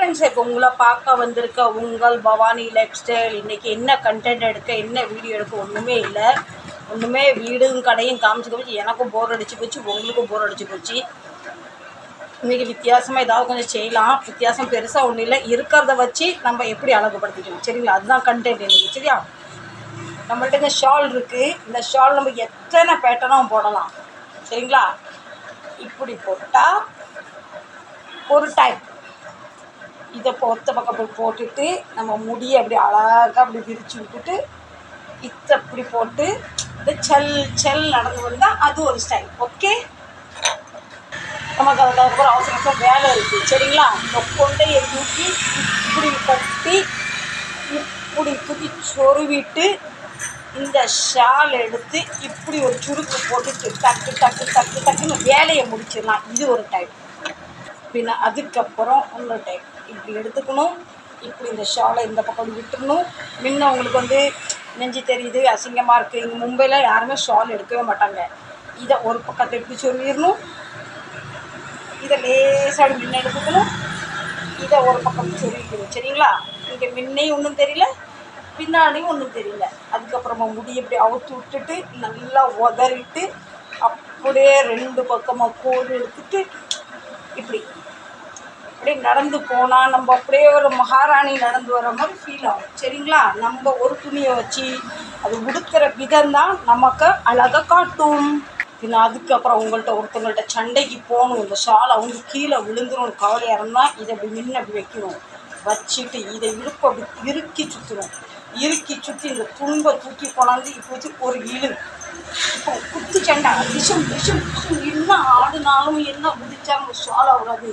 Friends இப்போ உங்களை பார்க்க வந்திருக்க உங்கள் பவானி லைஃப் ஸ்டைல் இன்றைக்கி என்ன கண்டென்ட் எடுக்க என்ன வீடியோ எடுக்க ஒன்றுமே இல்லை. ஒன்றுமே வீடும் கடையும் காமிச்சு காமிச்சு எனக்கும் போர் அடிச்சு போச்சு உங்களுக்கும் போர் அடிச்சு போச்சு. இன்றைக்கி வித்தியாசமாக ஏதாவது கொஞ்சம் செய்யலாம். வித்தியாசம் பெருசாக ஒன்றும் இல்லை. இருக்கிறத வச்சு நம்ம எப்படி அழகுபடுத்திக்கணும். சரிங்களா? அதுதான் கண்டென்ட் இன்றைக்கி சரியா? நம்மள்ட்ட இந்த ஷால் இருக்குது இந்த ஷால் நம்ம எத்தனை பேட்டர்னும் போடலாம். சரிங்களா? இப்படி போட்டால் ஒரு டைப் இதை பொறுத்த பக்கம் அப்படி போட்டுட்டு நம்ம முடியை அப்படி அழகாக அப்படி விரித்து விட்டுட்டு இத்தை அப்படி போட்டு இந்த செல் செல் நடந்து வந்தால் அது ஒரு ஸ்டைல் ஓகே நமக்கு அதுக்கப்புறம் அவசரத்தில் வேலை இருக்குது சரிங்களா? இந்த கொண்டையை தூக்கி இப்படி கட்டி இப்படி தூக்கி சொருவிட்டு இந்த ஷால் எடுத்து இப்படி ஒரு சுருக்கு போட்டுட்டு டக்கு டக்கு டக்கு டக்குன்னு வேலையை முடிச்சிடலாம். இது ஒரு டைப் பின்ன அதுக்கப்புறம் இன்னொரு டைப் இப்படி எடுத்துக்கணும் இப்படி இந்த ஷாலை இந்த பக்கம் விட்டுறணும். முன்ன அவங்களுக்கு வந்து நெஞ்சு தெரியுது அசிங்கமாக இருக்குது இங்கே மும்பையில் யாருமே ஷால் எடுக்கவே மாட்டாங்க. இதை ஒரு பக்கத்தை இப்படி சொல்லிடணும். இதை லேசாக முன்ன எடுத்துக்கணும். இதை ஒரு பக்கம் சொல்லிக்கணும் சரிங்களா? இங்கே முன்னையும் ஒன்றும் தெரியல பின்னாடியும் ஒன்றும் தெரியல. அதுக்கப்புறமா முடி இப்படி அவுத்து விட்டுட்டு நல்லா உதறிட்டு அப்படியே ரெண்டு பக்கமாக கோடு எடுத்துட்டு இப்படி அப்படியே நடந்து போனால் நம்ம அப்படியே ஒரு மகாராணி நடந்து வர மாதிரி ஃபீல் ஆகும். சரிங்களா? நம்ம ஒரு துணியை வச்சு அது உடுக்கிற விதம்தான் நமக்கு அழகாக காட்டும். பின்ன அதுக்கப்புறம் உங்கள்கிட்ட ஒருத்தவங்கள்ட்ட சண்டைக்கு போகணும் இந்த ஷால் அவங்க கீழே விழுந்துரும் கவலையாக இருந்தால் இதை அப்படி நின்று அப்படி வைக்கணும். வச்சுட்டு இதை இழுப்பு அப்படி இறுக்கி சுற்றணும் இறுக்கி சுற்றி இந்த துன்பை தூக்கி கொண்டாந்து இப்போ வச்சு ஒரு இழு இப்போ குத்து சண்டை விஷம் விஷம் விஷம் என்ன ஆடுனாலும் என்ன குதிச்சாலும் ஷால் ஆகாது.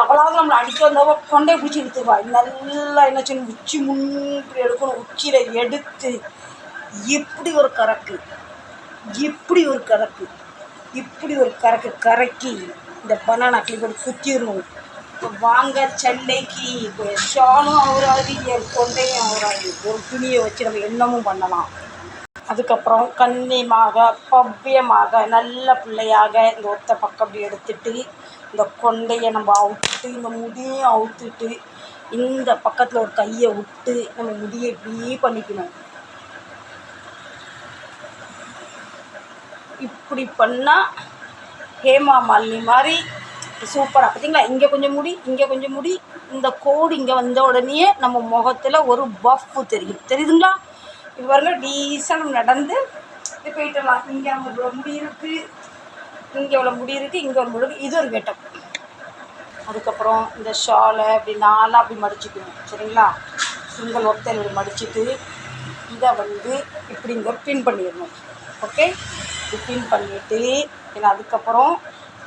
எவ்வளவு நம்மளை அடிக்க வந்தவோ கொண்டே பிடிச்சி இழுத்துருவா. நல்லா என்ன செய்யணும் உச்சி முன்னி எடுக்கணும். உச்சியில் எடுத்து இப்படி ஒரு கறக்கு இப்படி ஒரு கறக்கு இப்படி ஒரு கறக்கு கறக்கி இந்த பனானா கிளிப்போடு குத்திடணும் இப்போ வாங்க சண்டைக்கு இப்போ ஷாலும் அவராது என் கொண்டையும் அவராது. ஒரு துணியை வச்சு நம்ம என்னமும் பண்ணலாம். அதுக்கப்புறம் கண்ணியமாக பவ்யமாக நல்ல பிள்ளையாக இந்த ஒத்த பக்கம் அப்படி எடுத்துட்டு இந்த கொண்டையை நம்ம அவுத்துட்டு இந்த முடியும் அவுத்துட்டு இந்த பக்கத்தில் ஒரு கையை விட்டு நம்ம முடியை இப்படி பண்ணிக்கணும். இப்படி பண்ணால் ஹேமா மாலினி மாதிரி சூப்பராக பார்த்தீங்களா? இங்கே கொஞ்சம் முடி இங்கே கொஞ்சம் முடி. இந்த கோடு இங்கே வந்த உடனே நம்ம முகத்தில் ஒரு பஃப்பு தெரியும். தெரியுதுங்களா? இது பாருங்க டீசெண்ட் நம்ம நடந்து இது போயிட்டலாம் இங்கே நம்ம இவ்வளோ முடி இருக்குது இங்கே இவ்வளோ முடி இருக்குது இங்கே ஒரு முடி இது ஒரு கெட்டப் அதுக்கப்புறம் இந்த ஷாலை அப்படி நாலாக அப்படி மடிச்சுக்கணும். சரிங்களா? சிங்கிள் ஒருத்தர் இப்படி மடிச்சுட்டு இதை வந்து இப்படி இங்கே பின் பண்ணிடணும். ஓகே இது பின் பண்ணிவிட்டு ஏன்னா அதுக்கப்புறம்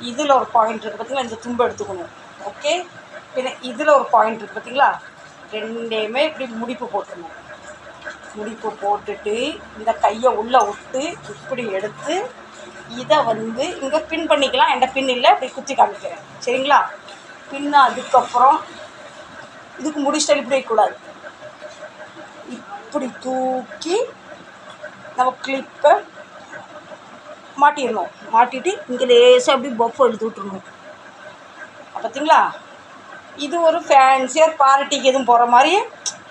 இதில் ஒரு பாயிண்ட் இருக்குது பார்த்திங்களா இந்த தும்பை எடுத்துக்கணும். ஓகே பின்ன இதில் ஒரு பாயிண்ட் இருக்குது பார்த்தீங்களா ரெண்டையுமே இப்படி முடிப்பு போட்டுருணும் முடிப்பு போட்டுட்டு இந்த கையை உள்ளே விட்டு இப்படி எடுத்து இதை வந்து இங்கே பின் பண்ணிக்கலாம் என்கிட்ட பின் இல்லை இப்படி குத்தி காமிக்கிறேன். சரிங்களா? பின்ன அதுக்கப்புறம் இதுக்கு முடிச்சிட்டு இப்படி வைக்கக்கூடாது. இப்படி தூக்கி நம்ம கிளிப்பை மாட்டிடணும். மாட்டிட்டு இங்கே லேசாக அப்படி பஃப் எடுத்து விட்டுருணும் பார்த்தீங்களா இது ஒரு ஃபேன்சியர் பார்ட்டிக்கு எதுவும் போகிற மாதிரி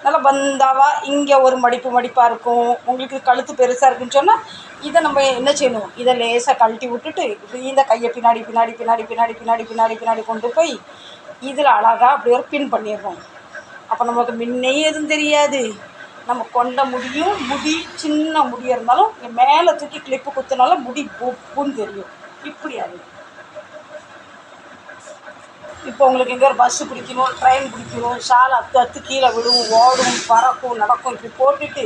நல்லா வந்தாவா? இங்கே ஒரு மடிப்பு மடிப்பாக இருக்கும். உங்களுக்கு கழுத்து பெருசாக இருக்குன்னு சொன்னால் இதை நம்ம என்ன செய்யணும்? இதை லேசாக கழட்டி விட்டுட்டு இந்த கையை பின்னாடி பின்னாடி பின்னாடி பின்னாடி பின்னாடி பின்னாடி பின்னாடி கொண்டு போய் இதில் அழகாக அப்படி ஒரு பின் பண்ணிடுறோம். அப்போ நமக்கு முன்னே எதுவும் தெரியாது. நம்ம கொண்ட முடியும் முடி சின்ன முடியாக இருந்தாலும் மேலே தூக்கி கிளிப்பு குத்துனாலும் முடி பொப்புன்னு தெரியும் இப்படி அது. இப்போ உங்களுக்கு எங்கே ஒரு பஸ்ஸு பிடிக்கணும் ட்ரெயின் பிடிக்கணும் ஷால் அத்து அத்து கீழே விடும் ஓடும் பறக்கும் நடக்கும் இப்படி போட்டுட்டு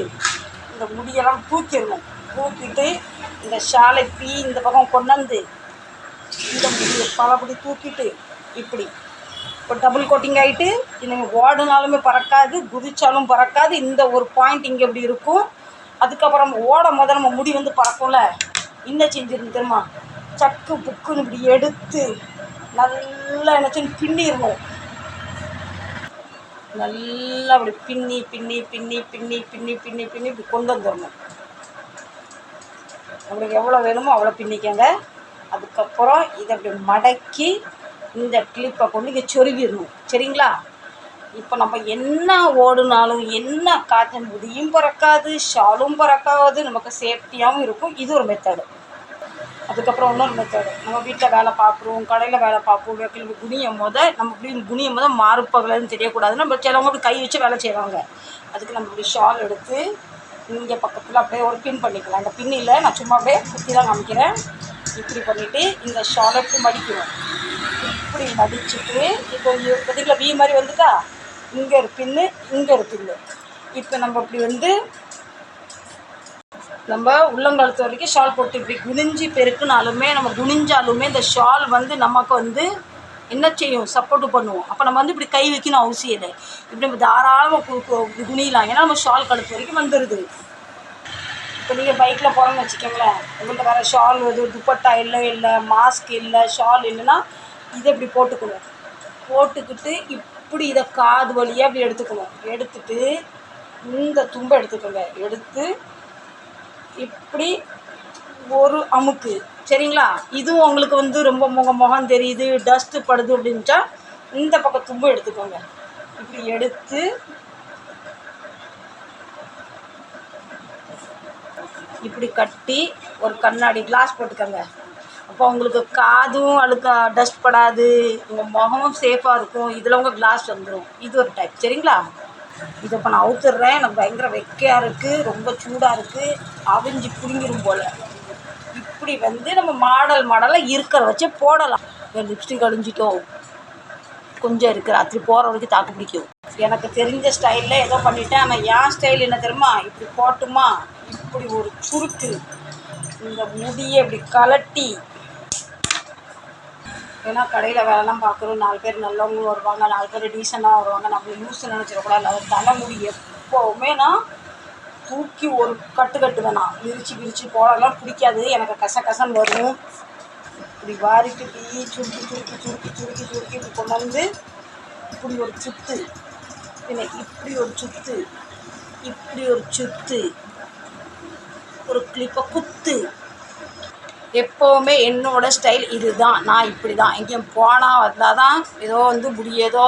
இந்த முடியெல்லாம் தூக்கிடணும். தூக்கிட்டு இந்த ஷாலை பீ இந்த பக்கம் கொண்டாந்து இந்த முடியை பலபடி தூக்கிட்டு இப்படி. இப்போ டபுள் கோட்டிங் ஆகிட்டு நீங்கள் ஓடினாலுமே பறக்காது குதிச்சாலும் பறக்காது இந்த ஒரு பாயிண்ட் இங்கே இப்படி இருக்கும். அதுக்கப்புறம் ஓடும் போது நம்ம முடி வந்து பறக்கும்ல? என்ன செஞ்சிருந்து தெரியுமா? சக்கு புக்குன்னு இப்படி எடுத்து நல்லா என்ன பின்னிடணும் நல்லா அப்படி பின்னி பின்னி பின்னி பின்னி பின்னி பின்னி பின்னி இப்படி கொண்டு வந்துடணும். உங்களுக்கு எவ்வளோ வேணுமோ அவ்வளோ பின்னிக்கங்க. அதுக்கப்புறம் இதை அப்படி மடக்கி இந்த கிளிப்பை கொண்டு இங்கே சொருவிடணும் சரிங்களா? இப்போ நம்ம என்ன ஓடுனாலும் என்ன காற்று உதியும் பறக்காது ஷாலும் பறக்காது நமக்கு சேஃப்டியாகவும் இருக்கும். இது ஒரு மெத்தடு அதுக்கப்புறம் இன்னொரு மெத்தடு நம்ம வீட்டில் வேலை பார்க்குறோம் கடையில் வேலை பார்ப்போம் வெக்கில் குனியும் போத நம்ம இப்படி குனியும் போது மாறுப்பகலன்னு தெரியக்கூடாது நம்ம சிலவங்க அப்படி கை வச்சு வேலை செய்வாங்க. அதுக்கு நம்ம இப்படி ஷால் எடுத்து இங்கே பக்கத்தில் அப்படியே ஒரு பின் பண்ணிக்கலாம். அந்த பின்னில் நான் சும்மா அப்படியே சுற்றி தான் காமிக்கிறேன். இப்படி பண்ணிவிட்டு இந்த ஷாலை இப்படி மடிக்கணும் இப்படி மடிச்சுட்டு இப்போ பார்த்தீங்களா வி மாதிரி வந்துட்டா? இங்கே ஒரு பின்னு இங்கே ஒரு பின்னு இப்போ நம்ம இப்படி வந்து நம்ம உள்ளங்காலத்து வரைக்கும் ஷால் போட்டு இப்படி குனிஞ்சு பெருக்குனாலுமே நம்ம குனிஞ்சாலுமே இந்த ஷால் வந்து நமக்கு வந்து என்ன செய்யும்? சப்போர்ட் பண்ணுவோம். அப்போ நம்ம வந்து இப்படி கை வைக்கணும் அவசியம் இல்லை. இப்படி நம்ம தாராளமாக குனியலாம். ஏன்னா நம்ம ஷால் கழுத்து வரைக்கும் வந்துடுது இப்போ நீங்கள் பைக்கில் போகிறோன்னு வச்சுக்கோங்களேன். உங்கள்கிட்ட வேறு ஷால் இது துப்பட்டா இல்லை இல்லை மாஸ்க் இல்லை ஷால் இல்லைன்னா இதை இப்படி போட்டுக்கணும். போட்டுக்கிட்டு இப்படி இதை காது வழியாக இப்படி எடுத்துக்கணும். எடுத்துட்டு இந்த தும்பை எடுத்துக்கோங்க. எடுத்து இப்படி ஒரு அமுக்கு சரிங்களா? இதுவும் உங்களுக்கு வந்து ரொம்ப முக முகம் தெரியுது டஸ்ட்டு படுது அப்படின்ட்டா இந்த பக்கம் தும்பு எடுத்துக்கோங்க. இப்படி எடுத்து இப்படி கட்டி ஒரு கண்ணாடி கிளாஸ் போட்டுக்கோங்க. அப்போ உங்களுக்கு காதும் அழுக்கா டஸ்ட் படாது உங்கள் முகமும் சேஃபாக இருக்கும். இதில் உங்கள் கிளாஸ் வந்துடும் இது ஒரு டைப் சரிங்களா? இதை இப்போ நான் அவுத்துடுறேன் எனக்கு பயங்கர வெக்கையாக இருக்குது ரொம்ப சூடாக இருக்குது அவிஞ்சு புடுங்கிரும் போல். இப்படி வந்து நம்ம மாடல் மாடலாக இருக்கிற வச்சே போடலாம். லிப்ஸ்டிக் அழிஞ்சிட்டோம். கொஞ்சம் இருக்குது ராத்திரி போகிற வரைக்கும் தாக்கு பிடிக்கும். எனக்கு தெரிஞ்ச ஸ்டைலில் ஏதோ பண்ணிட்டேன். ஆனால் என் ஸ்டைல் என்ன தெரியுமா? இப்படி போட்டுமா? இப்படி ஒரு சுருக்கு. இந்த முடியை இப்படி கலட்டி ஏன்னா கடையில் வேலைலாம் பார்க்குறோம். நாலு பேர் நல்லவங்களும் வருவாங்க. நாலு பேர் டீசெண்டாக வருவாங்க. நம்ம யூஸ் நினச்சிடக்கூடாது. அது தலைமுடி எப்போவுமே நான் தூக்கி ஒரு கட்டு கட்டுவேன் நான். விரிச்சு விரிச்சு போடலாம். பிடிக்காது. எனக்கு கச கசன்னு வரும். இப்படி வாரிட்டு இப்படி சுருக்கி சுருக்கி சுருக்கி சுருக்கி சுருக்கி இப்படி கொண்டு வந்து இப்படி ஒரு சுத்து. பின்ன இப்படி ஒரு சுத்து. இப்படி ஒரு சுத்து. ஒரு கிளிப்பை குத்து. எப்போவுமே என்னோட ஸ்டைல் இதுதான். நான் இப்படி தான் எங்கேயும் போனால் வந்தால் தான் ஏதோ வந்து முடி ஏதோ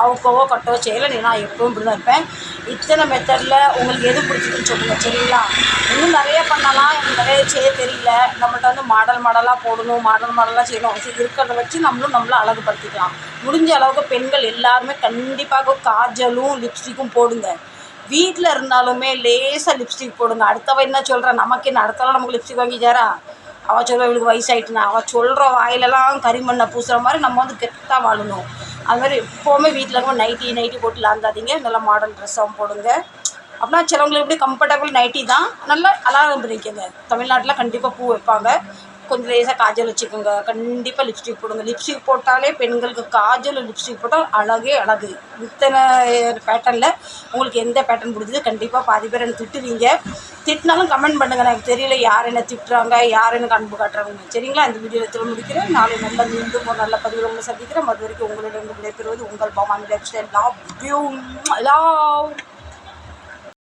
அவுக்கவோ கட்டோ செய்யலை. நீ நான் எப்பவும் இப்படி தான் இருப்பேன். இத்தனை மெத்தடில் உங்களுக்கு எது பிடிச்சிருக்குன்னு சொல்லுங்கள் சரிங்களா? இன்னும் நிறைய பண்ணலாம். எனக்கு நிறைய செய்ய தெரியல. நம்மள்ட்ட வந்து மாடல் மாடலாக போடணும். மாடல் மாடலாக செய்யணும். இருக்கிறத வச்சு நம்மளும் நம்மளை அழகுபடுத்திக்கலாம். முடிஞ்ச அளவுக்கு பெண்கள் எல்லாருமே கண்டிப்பாக காஜலும் லிப்ஸ்டிக்கும் போடுங்க. வீட்டில் இருந்தாலுமே லேசாக லிப்ஸ்டிக் போடுங்க. அடுத்தவ என்ன சொல்கிறா நமக்கு என்ன? அடுத்தவள நமக்கு லிப்ஸ்டிக் வாங்கி தரா அவள் சொல்ல இவளுக்கு வயசாயிட்டுனா. அவள் சொல்கிற வாயிலெல்லாம் கரிமண்ணை பூசுகிற மாதிரி நம்ம வந்து கெத்தாக வாழணும். அது மாதிரி எப்போவுமே வீட்டில் இருக்கும் நைட்டி நைட்டி போட்டு லாந்தாதீங்க நல்லா மாடல் ட்ரெஸ்ஸாகவும் போடுங்க. அப்படின்னா சிலவங்களுக்கு எப்படி கம்ஃபர்டபுள் நைட்டி தான். நல்லா அலாரம் பண்ணிக்கோங்க தமிழ்நாட்டில் கண்டிப்பாக பூ வைப்பாங்க. கொஞ்சம் லேசாக காஜல் வச்சுக்கோங்க. கண்டிப்பாக லிப்ஸ்டிக் போடுங்க. லிப்ஸ்டிக் போட்டாலே பெண்களுக்கு காஜல் லிப்ஸ்டிக் போட்டால் அழகே அழகு. இத்தனை பேட்டர்னில் உங்களுக்கு எந்த பேட்டர்ன் பிடிச்சது கண்டிப்பாக பாதி பேர் எனக்கு திட்டுவீங்க. திட்டினாலும் கமெண்ட் பண்ணுங்கள் எனக்கு தெரியல யார் என்ன திட்டுறாங்க யார் எனக்கு அன்பு காட்டுறாங்க சரிங்களா? இந்த வீடியோ திரும்ப முடிக்கிறேன். நாளை நல்ல மீண்டும் ஒரு நல்ல பதிவு உங்களை சந்திக்கிறேன். அது வரைக்கும் உங்களிடம் விடைபெறுவது உங்கள் Bhavani life style love you love